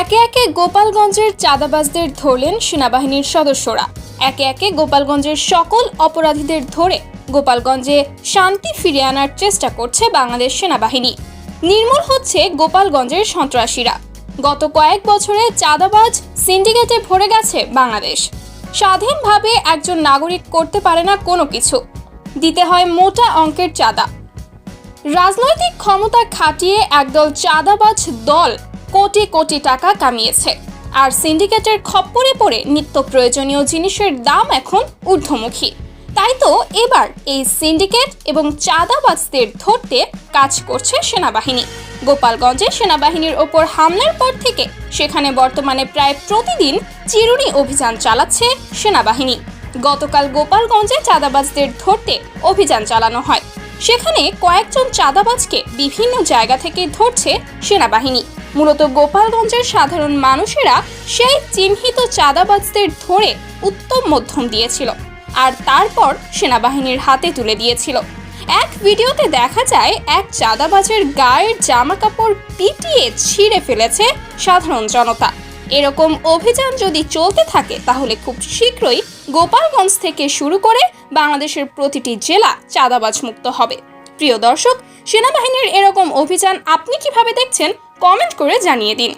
একে একে গোপালগঞ্জের চাঁদাবাজদের ধরলেন সেনাবাহিনীর সদস্যরা। একে একে গোপালগঞ্জের সকল অপরাধীদের ধরে গোপালগঞ্জে শান্তি ফিরিয়ে আনার চেষ্টা করছে বাংলাদেশ সেনাবাহিনী। নির্মূল হচ্ছে গোপালগঞ্জের সন্ত্রাসীরা। গত কয়েক বছরে চাঁদাবাজ সিন্ডিকেটে ভরে গেছে বাংলাদেশ। স্বাধীনভাবে একজন নাগরিক করতে পারে না কোনো কিছু। দিতে হয় মোটা অঙ্কের চাঁদা। রাজনৈতিক ক্ষমতা খাটিয়ে একদল চাঁদাবাজ দল কোটি কোটি টাকা কামিয়েছে। আর সিন্ডিকেটের খপ্পরে পড়ে নিত্য প্রয়োজনীয় জিনিসের দাম এখন ঊর্ধ্বমুখী। তাই তো এবার এই সিন্ডিকেট এবং চাঁদাবাজদের ধরতে কাজ করছে সেনাবাহিনী। গোপালগঞ্জে সেনাবাহিনীর ওপর হামলার পর থেকে সেখানে বর্তমানে প্রায় প্রতিদিন চিরুনি অভিযান চালাচ্ছে সেনাবাহিনী। গতকাল গোপালগঞ্জে চাঁদাবাজদের ধরতে অভিযান চালানো হয়। সেখানে কয়েকজন চাঁদাবাজকে বিভিন্ন জায়গা থেকে ধরছে সেনাবাহিনী। মূলত গোপালগঞ্জের সাধারণ মানুষেরা সেই চিহ্নিত চাঁদাবাজদের ধরে উত্তম মধ্যম দিয়েছিল। আর তারপর সেনাবাহিনীর হাতে তুলে দিয়েছিল। এক ভিডিওতে দেখা যায় এক চাঁদাবাজের গায়ের জামা কাপড় পিটিয়ে ছিঁড়ে ফেলেছে সাধারণ জনতা। এরকম অভিযান যদি চলতে থাকে, তাহলে খুব শীঘ্রই গোপালগঞ্জ থেকে শুরু করে বাংলাদেশের প্রতিটি জেলা চাঁদাবাজ মুক্ত হবে। প্রিয় দর্শক, সেনাবাহিনীর এরকম অভিযান আপনি কীভাবে দেখছেন, কমেন্ট করে জানিয়ে দিন।